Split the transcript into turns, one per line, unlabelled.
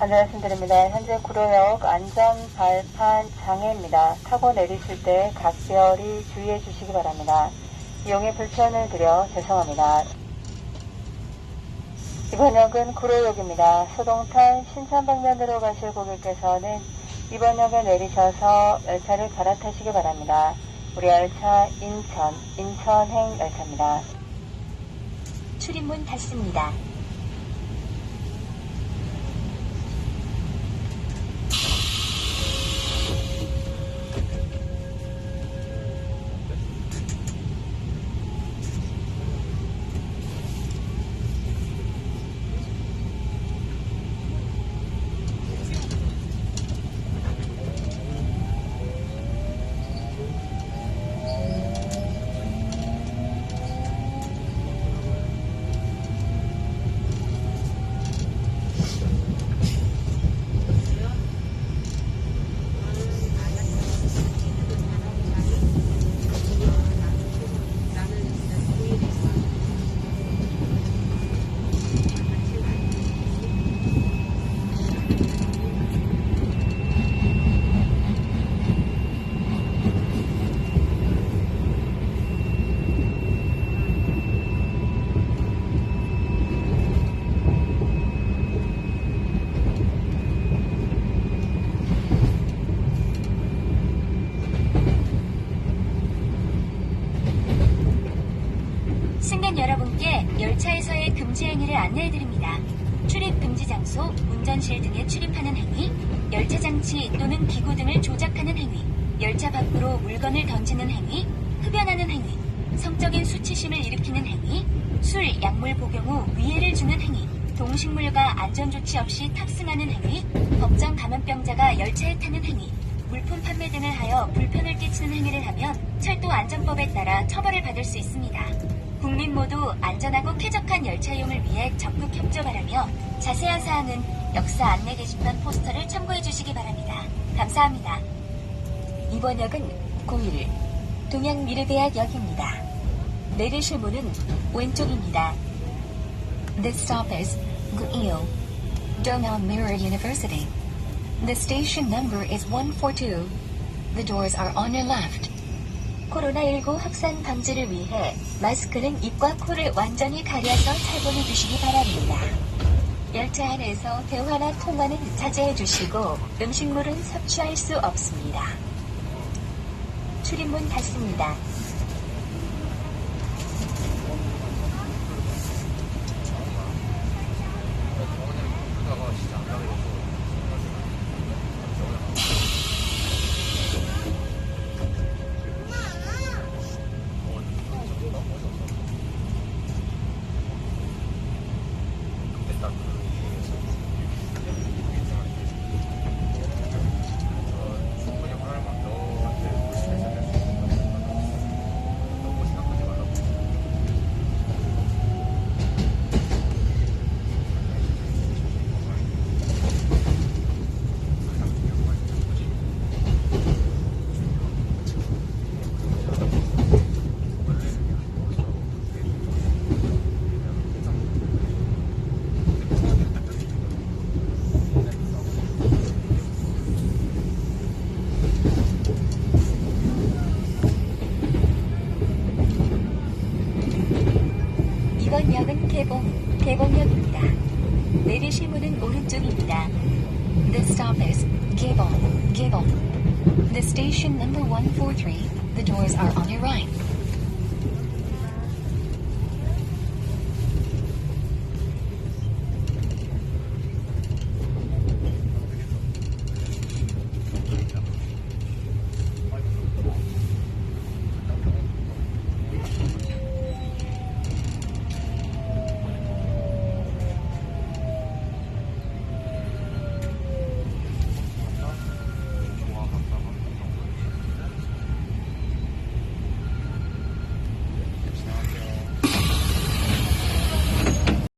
안내 말씀드립니다. 현재 구로역 안전 발판 장애입니다. 타고 내리실 때 각별히 주의해 주시기 바랍니다. 이용에 불편을 드려 죄송합니다. 이번 역은 구로역입니다. 소동탄 신산 방면으로 가실 고객께서는 이번 역에 내리셔서 열차를 갈아타시기 바랍니다. 우리 열차 인천, 인천행 열차입니다.
출입문 닫습니다. 승객 여러분께 열차에서의 금지 행위를 안내해드립니다. 출입 금지 장소, 운전실 등에 출입하는 행위, 열차 장치 또는 기구 등을 조작하는 행위, 열차 밖으로 물건을 던지는 행위, 흡연하는 행위, 성적인 수치심을 일으키는 행위, 술, 약물 복용 후 위해를 주는 행위, 동식물과 안전조치 없이 탑승하는 행위, 법정 감염병자가 열차에 타는 행위, 물품 판매 등을 하여 불편을 끼치는 행위를 하면 철도 안전법에 따라 처벌을 받을 수 있습니다. 국민 모두 안전하고 쾌적한 열차 이용을 위해 적극 협조 바라며 자세한 사항은 역사 안내 게시판 포스터를 참고해 주시기 바랍니다. 감사합니다. 이번 역은 01 동양미래대학 역입니다. 내리실 문은 왼쪽입니다. This stop is Guil, Donghua Mirror University. The station number is 142. The doors are on your left. 코로나19 확산 방지를 위해 마스크는 입과 코를 완전히 가려서 착용해 주시기 바랍니다. 열차 안에서 대화나 통화는 자제해 주시고 음식물은 섭취할 수 없습니다. 출입문 닫습니다. 개봉, 개봉역입니다. 내리실 문은 오른쪽입니다. This stop is 개봉, 개봉. The station number 143. The doors are on your right.